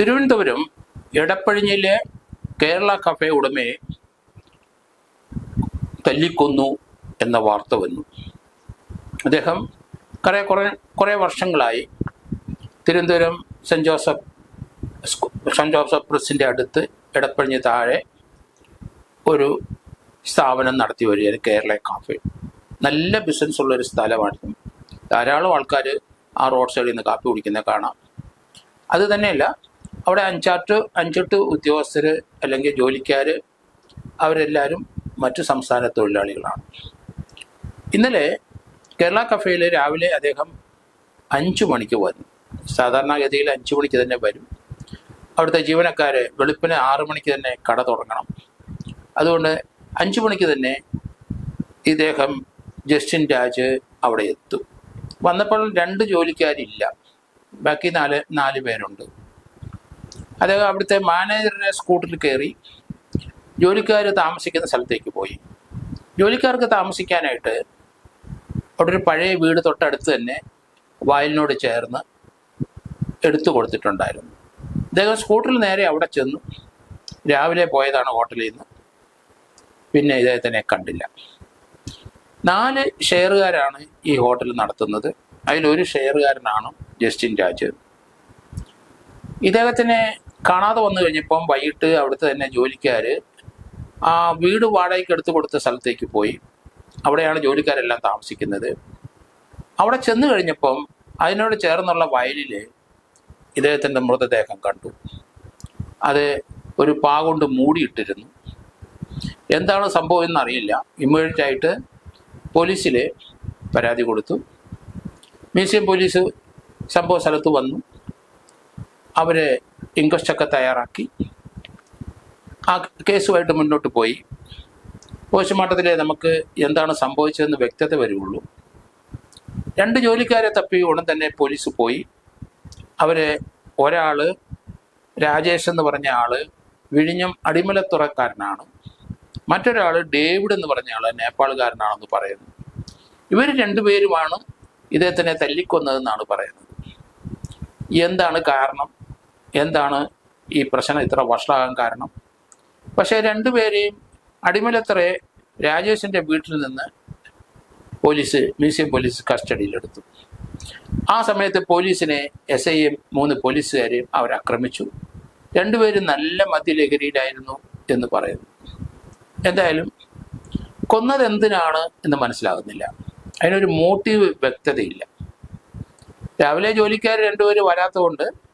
Thiruvananthapuram എടപ്പഴിഞ്ഞിലെ Kerala cafe ഉടമയെ തല്ലിക്കൊന്നു എന്ന വാർത്ത വന്നു. അദ്ദേഹം കുറേ കുറേ കുറേ വർഷങ്ങളായി Thiruvananthapuram saint Joseph school- saint Joseph പ്രസിന്റെ അടുത്ത് എടപ്പഴിഞ്ഞ് താഴെ ഒരു സ്ഥാപനം നടത്തി വരികയാണ് കേരള കാഫേ. നല്ല ബിസിനസ് ഉള്ളൊരു സ്ഥലമാണ് ധാരാളം ആൾക്കാർ ആ റോഡ് സൈഡിൽ നിന്ന് കാപ്പി കുടിക്കുന്നത് കാണാം. അത് തന്നെയല്ല അവിടെ അഞ്ചാട്ട് അഞ്ചെട്ട് ഉദ്യോഗസ്ഥർ അല്ലെങ്കിൽ ജോലിക്കാർ അവരെല്ലാവരും മറ്റു സംസ്ഥാന തൊഴിലാളികളാണ്. ഇന്നലെ കേരള കഫേയിൽ രാവിലെ അദ്ദേഹം അഞ്ചു മണിക്ക് വന്നു. സാധാരണഗതിയിൽ അഞ്ചു മണിക്ക് തന്നെ വരും. അവിടുത്തെ ജീവനക്കാർ വെളുപ്പിന് ആറു മണിക്ക് തന്നെ കട തുടങ്ങണം. അതുകൊണ്ട് അഞ്ചു മണിക്ക് തന്നെ ഇദ്ദേഹം ജസ്റ്റിൻ രാജ് അവിടെ എത്തും. വന്നപ്പോൾ രണ്ട് ജോലിക്കാരില്ല. ബാക്കി നാല് നാല് പേരുണ്ട്. അദ്ദേഹം അവിടുത്തെ മാനേജറിനെ സ്കൂട്ടറിൽ കയറി ജോലിക്കാർ താമസിക്കുന്ന സ്ഥലത്തേക്ക് പോയി. ജോലിക്കാർക്ക് താമസിക്കാനായിട്ട് അവിടെ ഒരു പഴയ വീട് തൊട്ടടുത്ത് തന്നെ വയലിനോട് ചേർന്ന് എടുത്തു കൊടുത്തിട്ടുണ്ടായിരുന്നു. അദ്ദേഹം സ്കൂട്ടറിൽ നേരെ അവിടെ ചെന്നു. രാവിലെ പോയതാണ് ഹോട്ടലിൽ നിന്ന്. പിന്നെ ഇദ്ദേഹത്തിനെ കണ്ടില്ല. നാല് ഷെയറുകാരാണ് ഈ ഹോട്ടൽ നടത്തുന്നത്. അതിലൊരു ഷെയറുകാരനാണ് ജസ്റ്റിൻ രാജ്. ഇദ്ദേഹത്തിനെ കാണാതെ വന്നു കഴിഞ്ഞപ്പം വൈകിട്ട് അവിടുത്തെ തന്നെ ജോലിക്കാർ ആ വീട് വാടകയ്ക്ക് എടുത്തു കൊടുത്ത സ്ഥലത്തേക്ക് പോയി. അവിടെയാണ് ജോലിക്കാരെല്ലാം താമസിക്കുന്നത്. അവിടെ ചെന്ന് കഴിഞ്ഞപ്പം അതിനോട് ചേർന്നുള്ള വയലിൽ ഇദ്ദേഹത്തിന്റെ മൃതദേഹം കണ്ടു. അത് ഒരു പാ കൊണ്ട് മൂടിയിട്ടിരുന്നു. എന്താണ് സംഭവം എന്നറിയില്ല. ഇമ്മീഡിയറ്റ് ആയിട്ട് പോലീസിൽ പരാതി കൊടുത്തു. മ്യൂസിയം പോലീസ് സംഭവ സ്ഥലത്ത് വന്നു. അവർ ഇൻക്വസ്റ്റൊക്കെ തയ്യാറാക്കി. ആ കേസുമായിട്ട് മുന്നോട്ട് പോയി. പോസ്റ്റ്മോർട്ടത്തിലെ നമുക്ക് എന്താണ് സംഭവിച്ചതെന്ന് വ്യക്തത വരുള്ളൂ രണ്ട് ജോലിക്കാരെ തപ്പി ഉടൻ തന്നെ പോലീസ് പോയി. അവർ ഒരാൾ രാജേഷ് എന്ന് പറഞ്ഞ ആൾ വിഴിഞ്ഞം അടിമലത്തുറക്കാരനാണ്. മറ്റൊരാൾ ഡേവിഡ് എന്ന് പറഞ്ഞ ആൾ നേപ്പാളുകാരനാണെന്ന് പറയുന്നു. ഇവർ രണ്ടുപേരുമാണ് ഇദ്ദേഹത്തിനെ തല്ലിക്കൊന്നതെന്നാണ് പറയുന്നത്. എന്താണ് കാരണം? എന്താണ് ഈ പ്രശ്നം ഇത്ര വഷളാകാൻ കാരണം? പക്ഷേ രണ്ടുപേരെയും അടിമലത്തറയെ രാജേഷിന്റെ വീട്ടിൽ നിന്ന് പോലീസ് മ്യൂസിയം പോലീസ് കസ്റ്റഡിയിലെടുത്തു. ആ സമയത്ത് പോലീസിനെ എസ് ഐ എം മൂന്ന് പോലീസുകാരെയും അവർ ആക്രമിച്ചു. രണ്ടുപേരും നല്ല മദ്യലഹരിയിലായിരുന്നു എന്ന് പറയുന്നു. എന്തായാലും കൊന്നത് എന്തിനാണ് എന്ന് മനസ്സിലാകുന്നില്ല. അതിനൊരു മോട്ടീവ് വ്യക്തതയില്ല. രാവിലെ ജോലിക്കാർ രണ്ടുപേരും വരാത്തതുകൊണ്ട്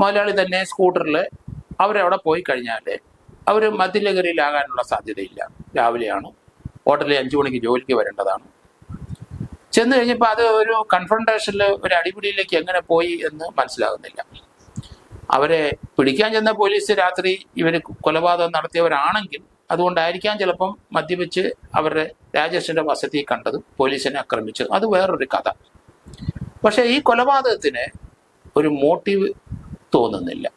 മുതലാളി തന്നെ സ്കൂട്ടറിൽ അവരവിടെ പോയി കഴിഞ്ഞാൽ അവർ മദ്യലഹരിയിലാകാനുള്ള സാധ്യതയില്ല. രാവിലെയാണ്. ഹോട്ടലിൽ അഞ്ചു മണിക്ക് ജോലിക്ക് വരേണ്ടതാണ്. ചെന്ന് കഴിഞ്ഞപ്പോൾ അത് ഒരു കൺഫ്രണ്ടേഷനിൽ ഒരു അടിപിടിയിലേക്ക് എങ്ങനെ പോയി എന്ന് മനസ്സിലാകുന്നില്ല. അവരെ പിടിക്കാൻ ചെന്ന പോലീസ് രാത്രി ഇവർ കൊലപാതകം നടത്തിയവരാണെങ്കിൽ അതുകൊണ്ടായിരിക്കാം ചിലപ്പം മദ്യപിച്ച് അവരുടെ രാജേഷിന്റെ വസതി കണ്ടതും പോലീസിനെ ആക്രമിച്ചതും. അത് വേറൊരു കഥ. പക്ഷേ ഈ കൊലപാതകത്തിന് ഒരു മോട്ടീവ് തോന്നുന്നില്ല.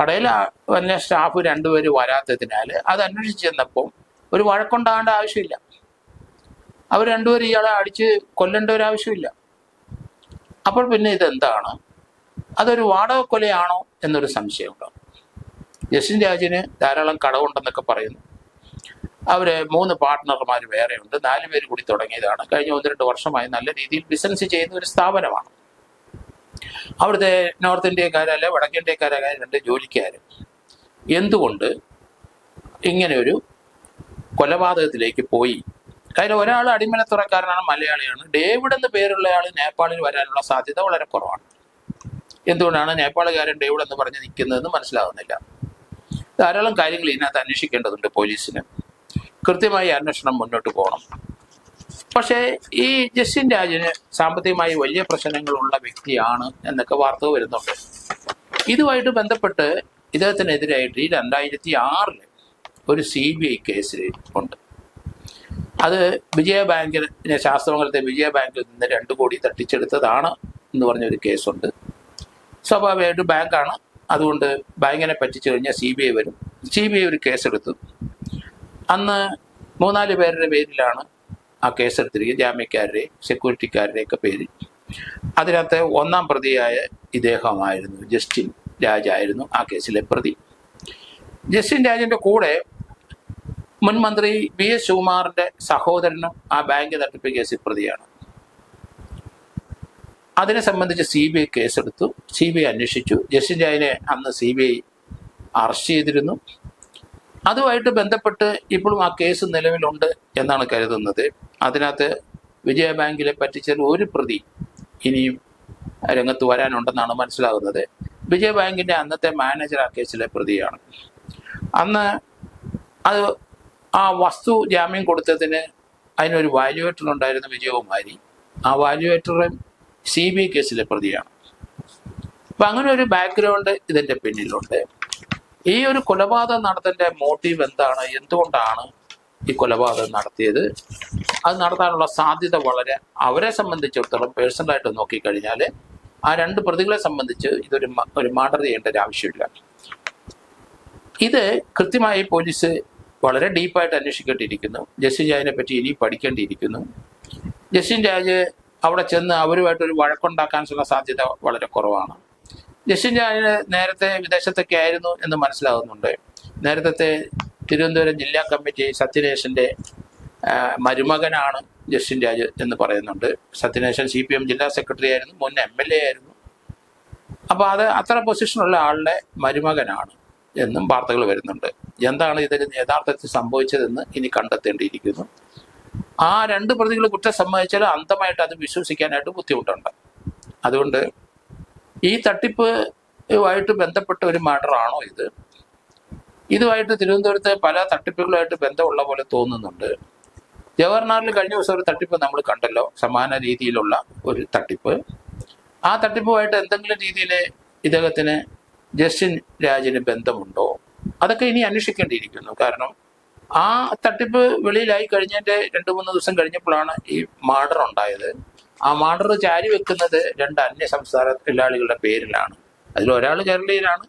കടയിൽ വന്ന സ്റ്റാഫ് രണ്ടുപേര് വരാത്തതിനാൽ അത് അന്വേഷിച്ച് ചെന്നപ്പം ഒരു വഴക്കുണ്ടാകേണ്ട ആവശ്യമില്ല. അവർ രണ്ടുപേരും ഇയാളെ അടിച്ച് കൊല്ലേണ്ട ഒരു ആവശ്യമില്ല. അപ്പോൾ പിന്നെ ഇതെന്താണ്? അതൊരു വാടക കൊലയാണോ എന്നൊരു സംശയമുണ്ടാകും ജസ്റ്റിൻ രാജിന് ധാരാളം കടവുണ്ടെന്നൊക്കെ പറയുന്നു. അവർ മൂന്ന് പാർട്ട്ണർമാർ വേറെയുണ്ട്. നാല് പേര് കൂടി തുടങ്ങിയതാണ്. കഴിഞ്ഞ ഒന്ന് രണ്ട് വർഷമായി നല്ല രീതിയിൽ ബിസിനസ് ചെയ്യുന്ന ഒരു സ്ഥാപനമാണ്. അവിടുത്തെ നോർത്ത് ഇന്ത്യക്കാരല്ല വടക്കേ ഇന്ത്യക്കാരായ രണ്ട് ജോലിക്കാർ എന്തുകൊണ്ട് ഇങ്ങനെ ഒരു കൊലപാതകത്തിലേക്ക് പോയി? കാര്യം ഒരാൾ അടിമലത്തുറക്കാരനാണ് മലയാളിയാണ്. ഡേവിഡ് എന്ന് പേരുള്ള ആൾ നേപ്പാളിൽ വരാനുള്ള സാധ്യത വളരെ കുറവാണ്. എന്തുകൊണ്ടാണ് നേപ്പാളുകാരൻ ഡേവിഡ് എന്ന് പറഞ്ഞ് നിൽക്കുന്നതെന്ന് മനസ്സിലാകുന്നില്ല ധാരാളം കാര്യങ്ങൾ ഇതിനകത്ത് അന്വേഷിക്കേണ്ടതുണ്ട് പോലീസിന്. കൃത്യമായി അന്വേഷണം മുന്നോട്ട് പോകണം. പക്ഷേ ഈ ജസ്റ്റിൻ രാജിന് സാമ്പത്തികമായി വലിയ പ്രശ്നങ്ങളുള്ള വ്യക്തിയാണ് എന്നൊക്കെ വാർത്ത വരുന്നുണ്ട്. ഇതുമായിട്ട് ബന്ധപ്പെട്ട് ഇദ്ദേഹത്തിനെതിരായിട്ട് ഈ രണ്ടായിരത്തി ആറിൽ ഒരു സി ബി ഐ കേസ് ഉണ്ട്. അത് വിജയ ബാങ്കിന് ശാസ്ത്രമംഗലത്തെ വിജയ ബാങ്കിൽ നിന്ന് രണ്ട് കോടി തട്ടിച്ചെടുത്തതാണ് എന്ന് പറഞ്ഞൊരു കേസുണ്ട്. സ്വാഭാവികമായിട്ട് ബാങ്കാണ്. അതുകൊണ്ട് ബാങ്കിനെ പറ്റിച്ചു കഴിഞ്ഞാൽ സി ബി ഐ വരും. സി ബി ഐ ഒരു കേസെടുത്തു. അന്ന് മൂന്നാൽ പേരുടെ പേരിലാണ് ആ കേസെടുത്തിരിക്കുക ജാമ്യക്കാരുടെ സെക്യൂരിറ്റിക്കാരുടെയൊക്കെ പേര്. അതിനകത്ത് ഒന്നാം പ്രതിയായ ഇദ്ദേഹമായിരുന്നു. ജസ്റ്റിൻ രാജായിരുന്നു ആ കേസിലെ പ്രതി. ജസ്റ്റിൻ രാജിന്റെ കൂടെ മുൻ മന്ത്രി വി എസ് ശിവകുമാറിന്റെ സഹോദരനും ആ ബാങ്ക് തട്ടിപ്പ് കേസിൽ പ്രതിയാണ്. അതിനെ സംബന്ധിച്ച് സി ബി ഐ കേസെടുത്തു. സി ബി ഐ അന്വേഷിച്ചു. ജസ്റ്റിൻ രാജിനെ അന്ന് സി ബി ഐ അറസ്റ്റ് ചെയ്തിരുന്നു. അതുമായിട്ട് ബന്ധപ്പെട്ട് ഇപ്പോഴും ആ കേസ് നിലവിലുണ്ട് എന്നാണ് കരുതുന്നത്. അതിനകത്ത് വിജയ ബാങ്കിലെ പറ്റിച്ച ഒരു പ്രതി ഇനിയും രംഗത്ത് വരാനുണ്ടെന്നാണ് മനസ്സിലാകുന്നത്. വിജയ ബാങ്കിന്റെ അന്നത്തെ മാനേജർ ആ കേസിലെ പ്രതിയാണ്. അന്ന് അത് ആ വസ്തു ജാമ്യം കൊടുത്തതിന് അതിനൊരു വാല്യുവേറ്റർ ഉണ്ടായിരുന്ന വിജയകുമാരി ആ വാല്യുവേറ്ററും സി ബി ഐ കേസിലെ പ്രതിയാണ്. അപ്പൊ അങ്ങനെ ഒരു ബാക്ക്ഗ്രൗണ്ട് ഇതിന്റെ പിന്നിലുണ്ട്. ഈ ഒരു കൊലപാതകം നടത്തേണ്ട മോട്ടീവ് എന്താണ്? എന്തുകൊണ്ടാണ് ഈ കൊലപാതകം നടത്തിയത്. അത് നടത്താനുള്ള സാധ്യത വളരെ അവരെ സംബന്ധിച്ചിടത്തോളം പേഴ്സണലായിട്ട് നോക്കിക്കഴിഞ്ഞാൽ ആ രണ്ട് പ്രതികളെ സംബന്ധിച്ച് ഇതൊരു ഒരു മർഡർ ചെയ്യേണ്ട ഒരു ആവശ്യമില്ല. ഇത് കൃത്യമായി പോലീസ് വളരെ ഡീപ്പായിട്ട് അന്വേഷിക്കേണ്ടിയിരിക്കുന്നു. ജസ്റ്റിൻ ജായനെ പറ്റി ഇനി പഠിക്കേണ്ടിയിരിക്കുന്നു. ജസ്റ്റിൻ ജാജ് അവിടെ ചെന്ന് അവരുമായിട്ടൊരു വഴക്കുണ്ടാക്കാനുള്ള സാധ്യത വളരെ കുറവാണ്. ജസ്റ്റിൻ ജാജിന് നേരത്തെ വിദേശത്തൊക്കെ ആയിരുന്നു എന്ന് മനസ്സിലാകുന്നുണ്ട് നേരത്തെ തിരുവനന്തപുരം ജില്ലാ കമ്മിറ്റി സത്യനേശന്റെ മരുമകനാണ് ജസ്റ്റിൻ രാജ് എന്ന് പറയുന്നുണ്ട്. സത്യനേശൻ സി പി എം ജില്ലാ സെക്രട്ടറി ആയിരുന്നു മുൻ എം എൽ എ ആയിരുന്നു. അപ്പോൾ അത് അത്ര പൊസിഷനുള്ള ആളുടെ മരുമകനാണ് എന്നും വാർത്തകൾ വരുന്നുണ്ട്. എന്താണ് ഇതിന് യഥാർത്ഥത്തിൽ സംഭവിച്ചതെന്ന് ഇനി കണ്ടെത്തേണ്ടിയിരിക്കുന്നു. ആ രണ്ട് പ്രതികൾ കുറ്റം സമ്മതിച്ചാൽ അന്തമായിട്ട് അത് വിശ്വസിക്കാനായിട്ട് ബുദ്ധിമുട്ടുണ്ട്. അതുകൊണ്ട് ഈ തട്ടിപ്പുമായിട്ട് ബന്ധപ്പെട്ട ഒരു മാഡറാണോ ഇത്? ഇതുമായിട്ട് തിരുവനന്തപുരത്തെ പല തട്ടിപ്പുകളുമായിട്ട് ബന്ധമുള്ള പോലെ തോന്നുന്നുണ്ട്. ജവഹർലാലിൽ കഴിഞ്ഞ ദിവസം ഒരു തട്ടിപ്പ് നമ്മൾ കണ്ടല്ലോ സമാന രീതിയിലുള്ള ഒരു തട്ടിപ്പ്. ആ തട്ടിപ്പുമായിട്ട് എന്തെങ്കിലും രീതിയിൽ ഇദ്ദേഹത്തിന് ജസ്റ്റിൻ രാജിന് ബന്ധമുണ്ടോ? അതൊക്കെ ഇനി അന്വേഷിക്കേണ്ടിയിരിക്കുന്നു. കാരണം ആ തട്ടിപ്പ് വെളിയിലായി കഴിഞ്ഞതിന്റെ രണ്ട് മൂന്ന് ദിവസം കഴിഞ്ഞപ്പോഴാണ് ഈ മാർഡർ ഉണ്ടായത്. ആ മാർഡർ ചാരി വെക്കുന്നത് രണ്ട് അന്യ സംസ്ഥാന തൊഴിലാളികളുടെ പേരിലാണ്. അതിൽ ഒരാൾ കേരളീയനാണ്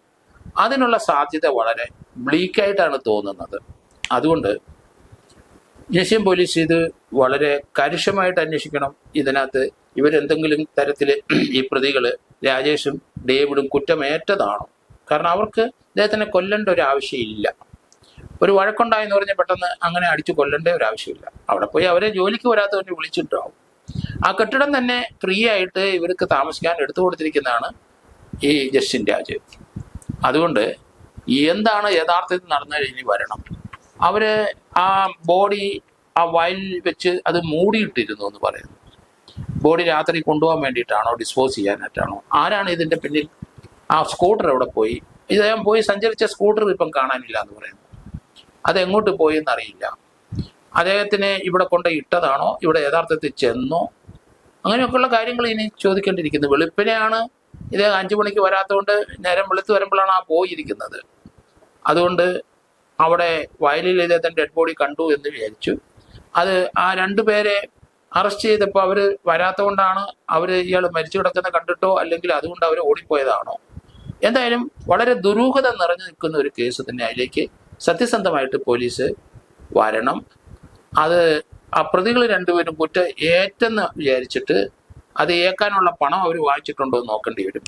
അതിനുള്ള സാധ്യത വളരെ ബ്ലീക്കായിട്ടാണ് തോന്നുന്നത്. അതുകൊണ്ട് ദേശീയം പോലീസ് ഇത് വളരെ കരുഷമായിട്ട് അന്വേഷിക്കണം. ഇതിനകത്ത് ഇവരെന്തെങ്കിലും തരത്തിൽ ഈ പ്രതികൾ രാജേഷും ഡേവിഡും കുറ്റമേറ്റതാണോ? കാരണം അവർക്ക് അദ്ദേഹത്തിനെ കൊല്ലേണ്ട ഒരു ആവശ്യമില്ല. ഒരു വഴക്കുണ്ടായെന്ന് പറഞ്ഞ് പെട്ടെന്ന് അങ്ങനെ അടിച്ചു കൊല്ലേണ്ട ഒരു ആവശ്യമില്ല. അവിടെ പോയി അവരെ ജോലിക്ക് വരാത്തവരെ വിളിച്ചിട്ടാവും ആ കെട്ടിടം തന്നെ ഫ്രീ ആയിട്ട് ഇവർക്ക് താമസിക്കാൻ എടുത്തു കൊടുത്തിരിക്കുന്നതാണ് ഈ ജസ്റ്റിൻ രാജ്. അതുകൊണ്ട് എന്താണ് യഥാർത്ഥത്തിൽ നടന്നത് ഇനി വരണം. അവർ ആ ബോഡി ആ വയലിൽ വെച്ച് അത് മൂടിയിട്ടിരുന്നു എന്ന് പറയുന്നു. ബോഡി രാത്രി കൊണ്ടുപോകാൻ വേണ്ടിയിട്ടാണോ ഡിസ്പോസ് ചെയ്യാനായിട്ടാണോ? ആരാണ് ഇതിന്റെ പിന്നിൽ? ആ സ്കൂട്ടർ എവിടെ പോയി? ഇദ്ദേഹം പോയി സഞ്ചരിച്ച സ്കൂട്ടർ ഇപ്പം കാണാനില്ല എന്ന് പറയുന്നു. അതെങ്ങോട്ട് പോയി എന്നറിയില്ല. അദ്ദേഹത്തിനെ ഇവിടെ കൊണ്ട് ഇട്ടതാണോ? ഇവിടെ യഥാർത്ഥത്തിൽ ചെന്നോ? അങ്ങനെയൊക്കെയുള്ള കാര്യങ്ങൾ ഇനി ചോദിക്കേണ്ടിയിരിക്കുന്നു. വെളുപ്പിനെയാണ് ഇദ്ദേഹം അഞ്ചു മണിക്ക് വരാത്തതുകൊണ്ട് നേരം വെളുത്ത് വരുമ്പോഴാണ് ആ പോയിരിക്കുന്നത്. അതുകൊണ്ട് അവിടെ വയലിൽ ഇദ്ദേഹത്തിന്റെ ഡെഡ് ബോഡി കണ്ടു എന്ന് വിചാരിച്ചു. അത് ആ രണ്ടു പേരെ അറസ്റ്റ് ചെയ്തപ്പോൾ അവർ വരാത്ത കൊണ്ടാണ് അവർ ഇയാൾ മരിച്ചു കിടക്കുന്ന കണ്ടിട്ടോ അല്ലെങ്കിൽ അതുകൊണ്ട് അവർ ഓടിപ്പോയതാണോ? എന്തായാലും വളരെ ദുരൂഹത നിറഞ്ഞു നിൽക്കുന്ന ഒരു കേസ് തന്നെ അതിലേക്ക് സത്യസന്ധമായിട്ട് പോലീസ് വരണം. അത് ആ പ്രതികൾ രണ്ടുപേരും കുറ്റം ഏറ്റെന്ന് വിചാരിച്ചിട്ട് അത് ഏക്കാനുള്ള പണം അവർ വായിച്ചിട്ടുണ്ടോ എന്ന് നോക്കേണ്ടി വരും.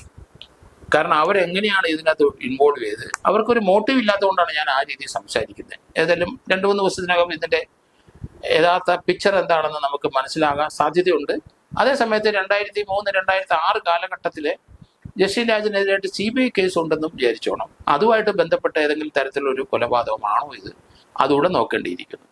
കാരണം അവരെങ്ങനെയാണ് ഇതിനകത്ത് ഇൻവോൾവ് ചെയ്ത്? അവർക്കൊരു മോട്ടീവ് ഇല്ലാത്തതുകൊണ്ടാണ് ഞാൻ ആ രീതിയിൽ സംസാരിക്കുന്നത്. ഏതായാലും രണ്ടു മൂന്ന് ദിവസത്തിനകം ഇതിന്റെ യഥാർത്ഥ പിക്ചർ എന്താണെന്ന് നമുക്ക് മനസ്സിലാകാൻ സാധ്യതയുണ്ട്. അതേസമയത്ത് രണ്ടായിരത്തി മൂന്ന് രണ്ടായിരത്തി ആറ് കാലഘട്ടത്തിൽ ജസ്റ്റിൻ രാജിനെതിരായിട്ട് സി ബി ഐ കേസ് ഉണ്ടെന്നും വിചാരിച്ചോണം. അതുമായിട്ട് ബന്ധപ്പെട്ട ഏതെങ്കിലും തരത്തിലൊരു കൊലപാതകമാണോ ഇത്? അതുകൂടെ നോക്കേണ്ടിയിരിക്കുന്നു.